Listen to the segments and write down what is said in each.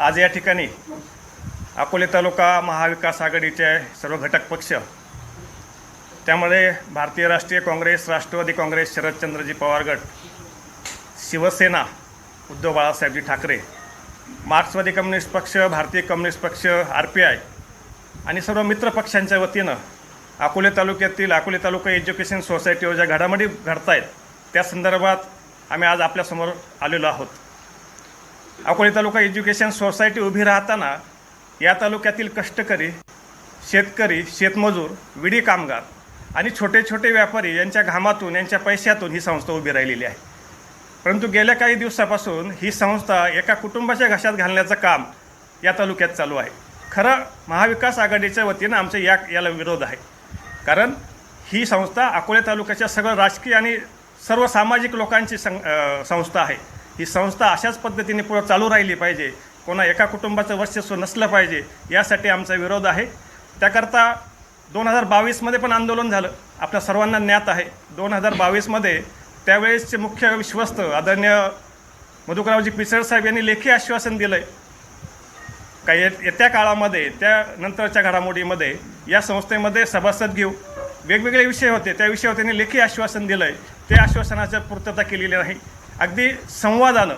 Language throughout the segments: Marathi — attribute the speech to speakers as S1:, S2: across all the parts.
S1: आज या ठिकाणी अकोले तालुका महाविकास आघाडीचे सर्व घटक पक्ष त्यामध्ये भारतीय राष्ट्रीय काँग्रेस राष्ट्रवादी काँग्रेस शरदचंद्रजी पवार गट शिवसेना उद्धव बाळासाहेबजी ठाकरे मार्क्सवादी कम्युनिस्ट पक्ष भारतीय कम्युनिस्ट पक्ष आर पी आय आणि सर्व मित्र पक्षांच्या वतीनं अकोले तालुक्यातील अकोले तालुका एज्युकेशन सोसायटीवर ज्या घडामोडी घडत आहेत त्या संदर्भात आम्ही आज आपल्यासमोर आलेलो आहोत. अकोले तालुका एज्युकेशन सोसायटी उभी राहताना या तालुक्यातील कष्टकरी शेतकरी शेतमजूर विडी कामगार आणि छोटे छोटे व्यापारी यांच्या घामातून यांच्या पैशातून ही संस्था उभी राहिलेली आहे. परंतु गेल्या काही दिवसापासून ही संस्था एका कुटुंबाच्या घशात घालण्याचं काम या तालुक्यात चालू आहे. खरं महाविकास आघाडीच्या वतीनं आमच्या या याला विरोध आहे. कारण ही संस्था अकोले तालुक्याच्या सगळं राजकीय आणि सर्व सामाजिक लोकांची सं संस्था आहे. ही संस्था अशाच पद्धतीने पुढं चालू राहिली पाहिजे. कोणा एका कुटुंबाचं वर्चस्व नसलं पाहिजे. यासाठी आमचा विरोध आहे. त्याकरता दोन हजार बावीसमध्ये पण आंदोलन झालं. आपल्या सर्वांना ज्ञात आहे. दोन हजार बावीसमध्ये त्यावेळेसचे मुख्य विश्वस्त आदरणीय मधुकरावजी पिसळ साहेब यांनी लेखी आश्वासन दिलं आहे का येत्या काळामध्ये त्यानंतरच्या घडामोडीमध्ये या संस्थेमध्ये सभासद घेऊ. वेगवेगळे विषय होते. त्या विषयावर त्यांनी लेखी आश्वासन दिलं आहे ते आश्वासनाच्या पूर्तता केलेली नाही. अगदी संवादानं.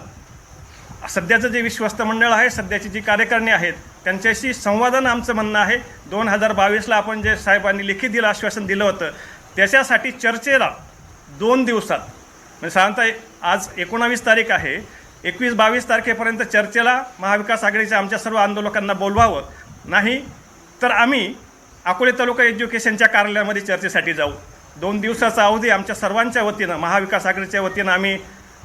S1: सध्याचं जे विश्वस्त मंडळ आहे सध्याची जी कार्यकारणी आहेत त्यांच्याशी संवादानं आमचं म्हणणं आहे दोन हजार बावीसला आपण जे साहेबांनी लिखित दिलं आश्वासन दिलं होतं त्याच्यासाठी चर्चेला दोन दिवसात म्हणजे साधारणतः आज एकोणावीस तारीख आहे एकवीस बावीस तारखेपर्यंत चर्चेला महाविकास आघाडीच्या आमच्या सर्व आंदोलकांना बोलवावं. नाही तर आम्ही अकोले तालुका एज्युकेशनच्या कार्यालयामध्ये चर्चेसाठी जाऊ. दोन दिवसाचा अवधी आमच्या सर्वांच्या वतीनं महाविकास आघाडीच्या वतीनं आम्ही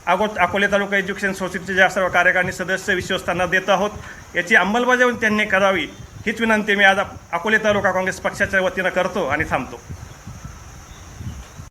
S1: अगो अकोले तालुका एज्युकेशन सोसायटीचे ज्या सर्व कार्यकारिणी सदस्य विश्वस्तांना देत आहोत याची अंमलबजावणी त्यांनी करावी हीच विनंती मी आज अकोले तालुका काँग्रेस पक्षाच्या वतीनं करतो आणि थांबतो.